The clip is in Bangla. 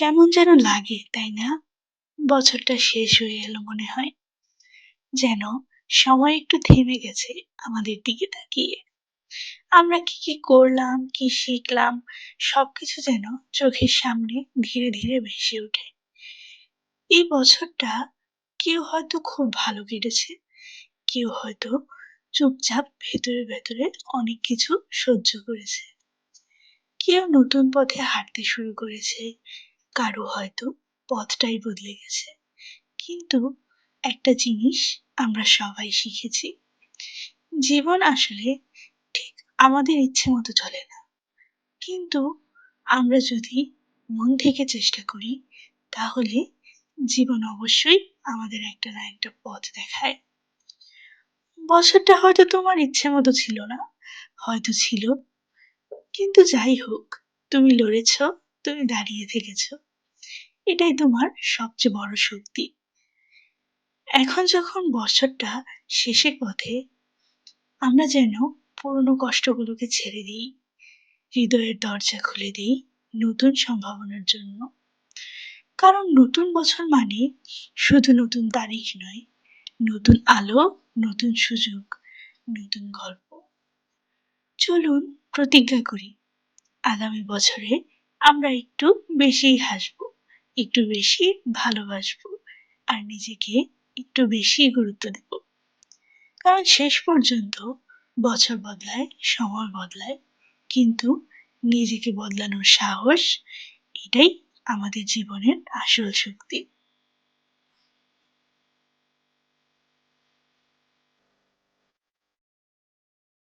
কেমন যেন লাগে, তাই না? বছরটা শেষ হয়ে এলো মনে হয়। যেন সময় একটু থেমে গেছে আমাদের দিকে তাকিয়ে। আমরা কি কি করলাম, কি শিখলাম, সবকিছু যেন চোখের সামনে ধীরে ধীরে ভেসে ওঠে। এই বছরটা কেউ হয়তো খুব ভালো কেটেছে, কেউ হয়তো চুপচাপ ভেতরে ভেতরে অনেক কিছু সহ্য করেছে। কেউ নতুন পথে হাঁটতে শুরু করেছে কারও হয়তো পথটাই বদলে গেছে। কিন্তু একটা জিনিস আমরা সবাই শিখেছি। জীবন আসলে ঠিক আমাদের ইচ্ছে মতো চলে না। কিন্তু আমরা যদি মন থেকে চেষ্টা করি, তাহলে জীবন অবশ্যই আমাদের একটা না একটা পথ দেখায়। বছরটা হয়তো তোমার ইচ্ছে মতো ছিল না, হয়তো ছিল। কিন্তু যাই হোক, তুমি লড়েছ, তুমি দাঁড়িয়ে থেকেছ। এটাই তোমার সবচেয়ে বড় শক্তি। এখন যখন বছরটা শেষের পথে, আমরা যেন পুরনো কষ্টগুলোকে ছেড়ে দিই, হৃদয়ের দরজা খুলে দিই নতুন সম্ভাবনার জন্য। কারণ নতুন বছর মানে শুধু নতুন তারিখ নয়, নতুন আলো, নতুন সুযোগ, নতুন গল্প। চলুন প্রতিজ্ঞা করি, আগামী বছরে আমরা একটু বেশি হাসবো। একটু বেশি ভালোবাসবো আর নিজেকে একটু বেশি গুরুত্ব দেব। কারণ শেষ পর্যন্ত বছর বদলায়, সময় বদলায়, কিন্তু নিজেকে বদলানোর সাহস এটাই আমাদের জীবনের আসল শক্তি।